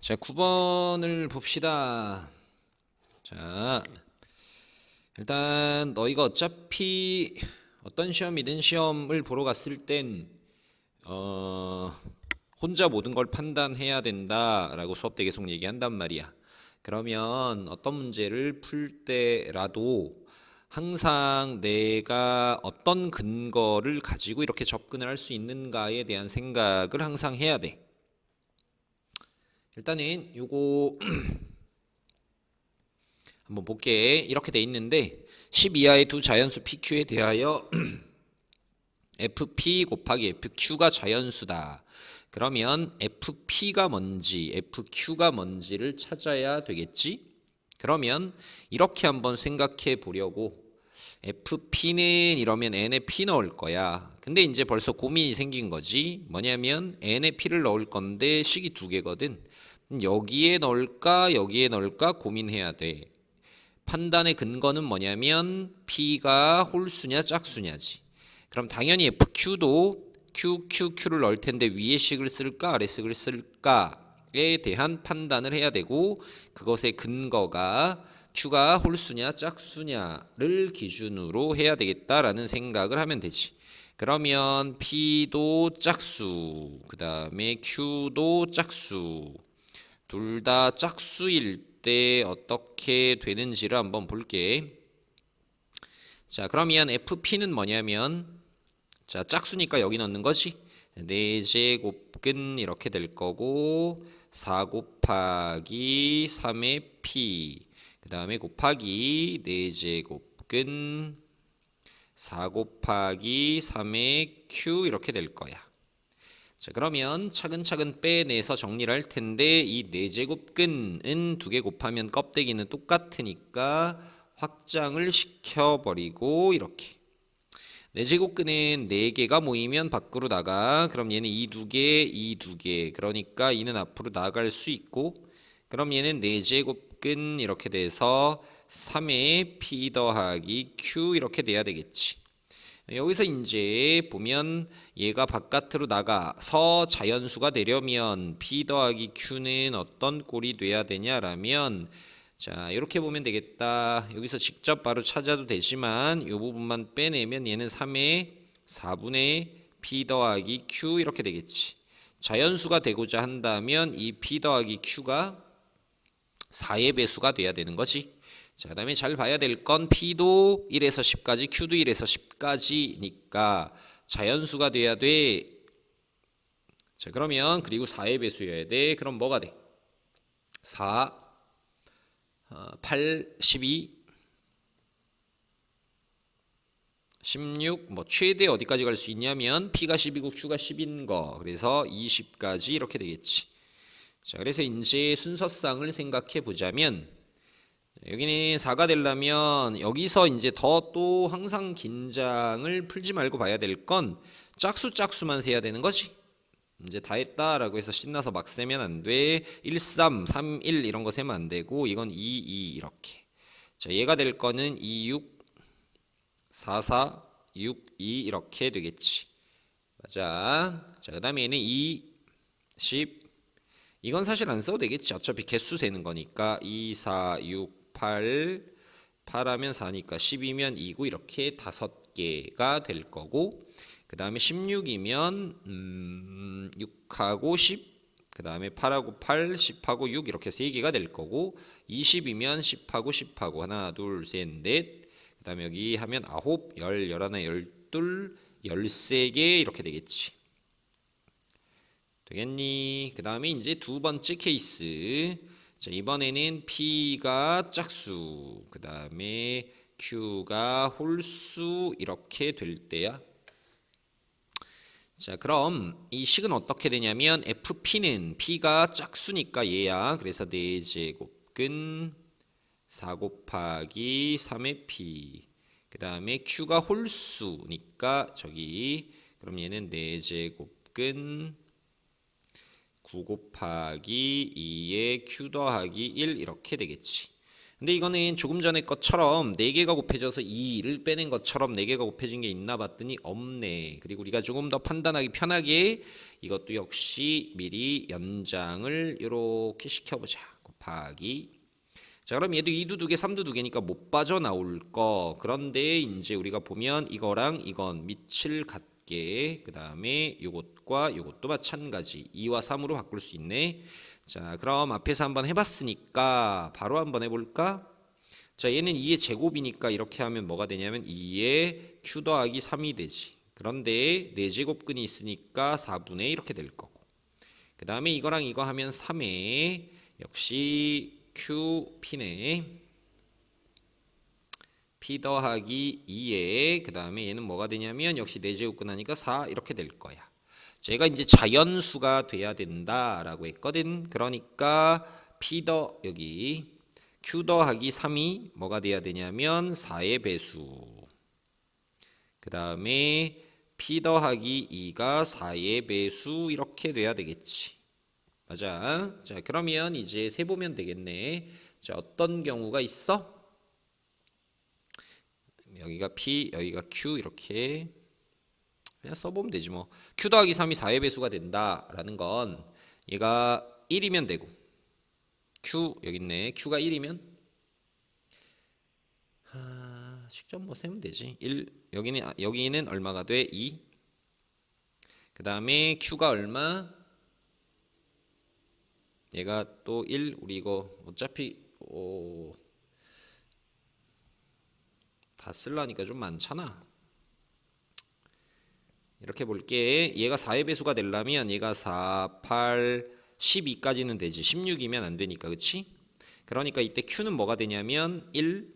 자, 9번을 봅시다. 자, 일단 너희가 어차피 어떤 시험이든 시험을 보러 갔을 땐 어, 혼자 모든 걸 판단해야 된다라고 수업 때 계속 얘기한단 말이야. 그러면 어떤 문제를 풀 때라도 항상 내가 어떤 근거를 가지고 이렇게 접근을 할 수 있는가에 대한 생각을 항상 해야 돼. 일단은 요거 한번 볼게. 이렇게 돼 있는데 10 이하의 두 자연수 PQ에 대하여 FP 곱하기 FQ가 자연수다. 그러면 FP가 뭔지, FQ가 뭔지를 찾아야 되겠지? 그러면 이렇게 한번 생각해 보려고 FP는 이러면 N에 P 넣을 거야. 근데 이제 벌써 고민이 생긴 거지. 뭐냐면 N에 P를 넣을 건데 식이 두 개거든. 여기에 넣을까, 여기에 넣을까 고민해야 돼. 판단의 근거는 뭐냐면 P가 홀수냐 짝수냐지. 그럼 당연히 FQ도 Q, Q, Q를 넣을 텐데 위에 식을 쓸까 아래 식을 쓸까에 대한 판단을 해야 되고 그것의 근거가 Q가 홀수냐 짝수냐를 기준으로 해야 되겠다라는 생각을 하면 되지. 그러면 P도 짝수, 그 다음에 Q도 짝수, 둘 다 짝수일 때 어떻게 되는지를 한번 볼게. 자, 그러면 FP는 뭐냐면 자, 짝수니까 여기 넣는 거지. 4제곱근 이렇게 될 거고 4 곱하기 3의 P 그 다음에 곱하기 4제곱근 4 곱하기 3의 Q 이렇게 될 거야. 자, 그러면 차근차근 빼내서 정리를 할 텐데 이 4제곱근은 두 개 곱하면 껍데기는 똑같으니까 확장을 시켜버리고 이렇게. 4제곱근은 4개가 모이면 밖으로 나가. 그럼 얘는 이 두 개, 이 두 개. 그러니까 이는 앞으로 나갈 수 있고 그럼 얘는 4제곱 근 이렇게 돼서 3의 P 더하기 Q 이렇게 돼야 되겠지. 여기서 이제 보면 얘가 바깥으로 나가서 자연수가 되려면 P 더하기 Q는 어떤 꼴이 돼야 되냐라면 자 이렇게 보면 되겠다. 여기서 직접 바로 찾아도 되지만 이 부분만 빼내면 얘는 3의 4분의 P 더하기 Q 이렇게 되겠지. 자연수가 되고자 한다면 이 P 더하기 Q가 4의 배수가 돼야 되는 거지 자, 그 다음에 잘 봐야 될 건 P도 1에서 10까지, Q도 1에서 10까지니까 자연수가 돼야 돼. 자, 그러면 그리고 4의 배수여야 돼. 그럼 뭐가 돼? 4 어, 8 12 16, 뭐 최대 어디까지 갈 수 있냐면 P가 10이고 Q가 10인 거. 그래서 20까지 이렇게 되겠지. 자, 그래서 이제 순서상을 생각해 보자면 여기는 4가 되려면 여기서 이제 더 또 항상 긴장을 풀지 말고 봐야 될 건 짝수 짝수만 세야 되는 거지. 이제 다 했다라고 해서 신나서 막 세면 안 돼. 1, 3, 3, 1 이런 거 세면 안 되고 이건 2, 2 이렇게. 자, 얘가 될 거는 2, 6, 4, 4, 6, 2 이렇게 되겠지. 맞아. 자, 그 다음에 얘는 2, 10. 이건 사실 안 써도 되겠지. 어차피 개수 세는 거니까 2, 4, 6, 8, 8하면 4니까 10이면 2고 이렇게 다섯 개가 될 거고 그 다음에 16이면 음, 6하고 10, 그 다음에 8하고 8, 10하고 6 이렇게 세 개가 될 거고 20이면 10하고 10하고 하나, 둘, 셋, 넷, 그 다음에 여기 하면 9, 10, 11, 12, 13개 이렇게 되겠지. 되겠니? 그 다음에 이제 두 번째 케이스. 자, 이번에는 P가 짝수, 그 다음에 Q가 홀수 이렇게 될 때야. 자, 그럼 이 식은 어떻게 되냐면 FP는 P가 짝수니까 얘야. 그래서 4제곱근 4 곱하기 3의 P. 그 다음에 Q가 홀수니까 저기 그럼 얘는 4제곱근 9 곱하기 2의 q 더하기 1 이렇게 되겠지. 근데 이거는 조금 전에 것처럼 4개가 곱해져서 2를 빼낸 것처럼 4개가 곱해진 게 있나 봤더니 없네. 그리고 우리가 조금 더 판단하기 편하게 이것도 역시 미리 연장을 이렇게 시켜보자. 곱하기 자 그럼 얘도 2도 2개 3도 2개니까 못 빠져나올 거 그런데 이제 우리가 보면 이거랑 이건 밑을 같 게 그 다음에 요것과 요것도 마찬가지. 2와 3으로 바꿀 수 있네. 자 그럼 앞에서 한번 해봤으니까 바로 한번 해볼까? 자 얘는 2의 제곱이니까 이렇게 하면 뭐가 되냐면 2의 q 더하기 3이 되지. 그런데 4제곱근이 있으니까 4분의 이렇게 될 거고. 그 다음에 이거랑 이거 하면 3에 역시 q p네 p 더하기 2에 그 다음에 얘는 뭐가 되냐면 역시 4제곱근 하니까 4 이렇게 될 거야 제가 이제 자연수가 돼야 된다라고 했거든 그러니까 p 더 여기 q 더하기 3이 뭐가 돼야 되냐면 4의 배수 그 다음에 p 더하기 2가 4의 배수 이렇게 돼야 되겠지 맞아. 자, 그러면 이제 세 보면 되겠네. 자, 어떤 경우가 있어? 여기가 P, 여기가 Q 이렇게 그냥 써보면 되지 뭐. Q 더하기 3이 4의 배수가 된다라는 건 얘가 1이면 되고 Q 여기 있네. Q가 1이면 아, 직접 뭐 세면 되지. 1 여기는 아, 여기는 얼마가 돼? 2. 그 다음에 Q가 얼마? 얘가 또 1 우리 이거 어차피 오, 다 쓸라니까 좀 많잖아. 이렇게 볼게. 얘가 4의 배수가 되려면 얘가 4, 8, 12까지는 되지. 16이면 안 되니까 그치? 그러니까 이때 Q는 뭐가 되냐면 1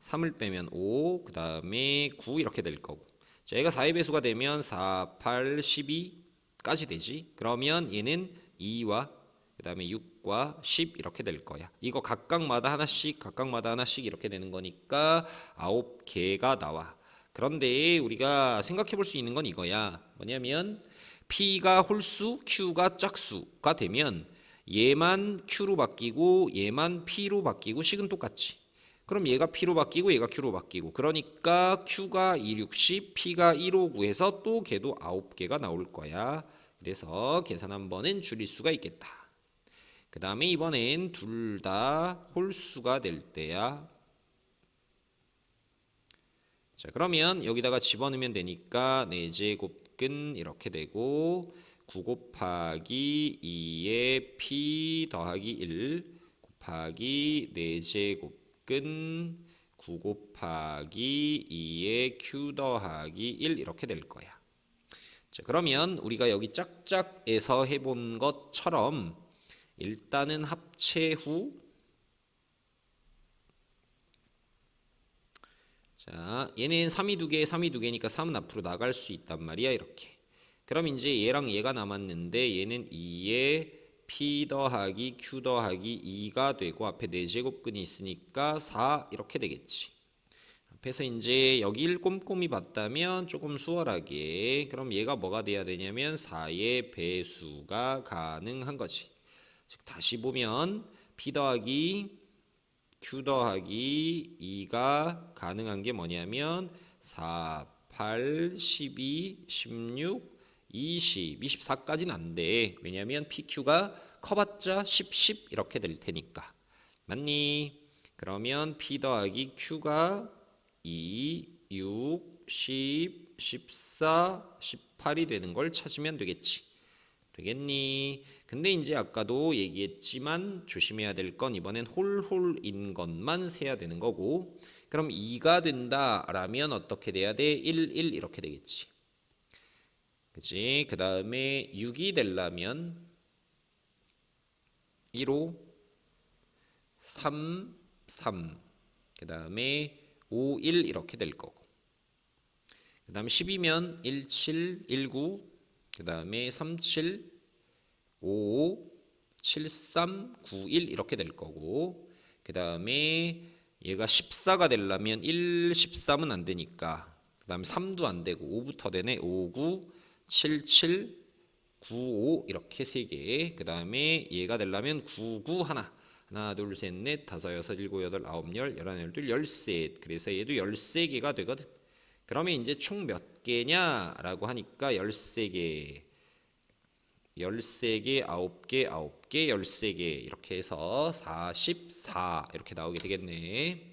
3을 빼면 5, 그 다음에 9 이렇게 될 거고. 자, 얘가 4의 배수가 되면 4, 8, 12까지 되지. 그러면 얘는 2와 그 다음에 6과 10 이렇게 될 거야. 이거 각각마다 하나씩 각각마다 하나씩 이렇게 되는 거니까 9개가 나와. 그런데 우리가 생각해 볼 수 있는 건 이거야. 뭐냐면 P가 홀수, Q가 짝수가 되면 얘만 Q로 바뀌고 얘만 P로 바뀌고 식은 똑같지. 그럼 얘가 P로 바뀌고 얘가 Q로 바뀌고 그러니까 Q가 2, 6, 10, P가 1, 5, 9해서 또 걔도 9개가 나올 거야. 그래서 계산 한 번은 줄일 수가 있겠다. 그 다음에 이번엔 둘 다 홀수가 될 때야. 자 그러면 여기다가 집어넣으면 되니까 4제곱근 이렇게 되고 9 곱하기 2의 p 더하기 1 곱하기 4제곱근 9 곱하기 2의 q 더하기 1 이렇게 될 거야. 자, 그러면 우리가 여기 짝짝에서 해본 것처럼 일단은 합체 후 자, 얘는 3이 두 개, 3이 두 개니까 3은 앞으로 나갈 수 있단 말이야, 이렇게. 그럼 이제 얘랑 얘가 남았는데 얘는 2에 p 더하기 q 더하기 2가 되고 앞에 4제곱근이 있으니까 4 이렇게 되겠지. 앞에서 이제 여기를 꼼꼼히 봤다면 조금 수월하게 그럼 얘가 뭐가 돼야 되냐면 4의 배수가 가능한 거지. 즉 다시 보면 p 더하기 q 더하기 2가 가능한 게 뭐냐면 4, 8, 12, 16, 20, 24까지는 안 돼. 왜냐면 PQ가 커봤자 10, 10 이렇게 될 테니까. 맞니? 그러면 P 더하기 Q가 2, 6, 10, 14, 18이 되는 걸 찾으면 되겠지. 되겠니? 근데 이제 아까도 얘기했지만 조심해야 될 건 이번엔 홀홀인 것만 세야 되는 거고 그럼 2가 된다라면 어떻게 돼야 돼? 1, 1 이렇게 되겠지. 그치? 그 다음에 6이 되려면 1호 3, 3. 그 다음에 5, 1 이렇게 될 거고. 그 다음에 10이면 1, 7, 1, 9. 그 다음에 3, 7, 5, 7, 3, 9, 1 이렇게 될 거고. 그 다음에 얘가 14가 되려면 1, 13은 안 되니까. 그 다음에 3도 안 되고 5부터 되네. 5, 9, 7, 7, 9, 5 이렇게 세 개. 그 다음에 얘가 되려면 9, 9 하나. 하나 둘 셋 넷 다섯 여섯 일곱 여덟 아홉 열 열하나 열둘 열셋 그래서 얘도 열세 개가 되거든 그러면 이제 총 몇 개냐라고 하니까 열세 개. 13개, 9개, 9개, 13개. 이렇게 해서 44 이렇게 나오게 되겠네.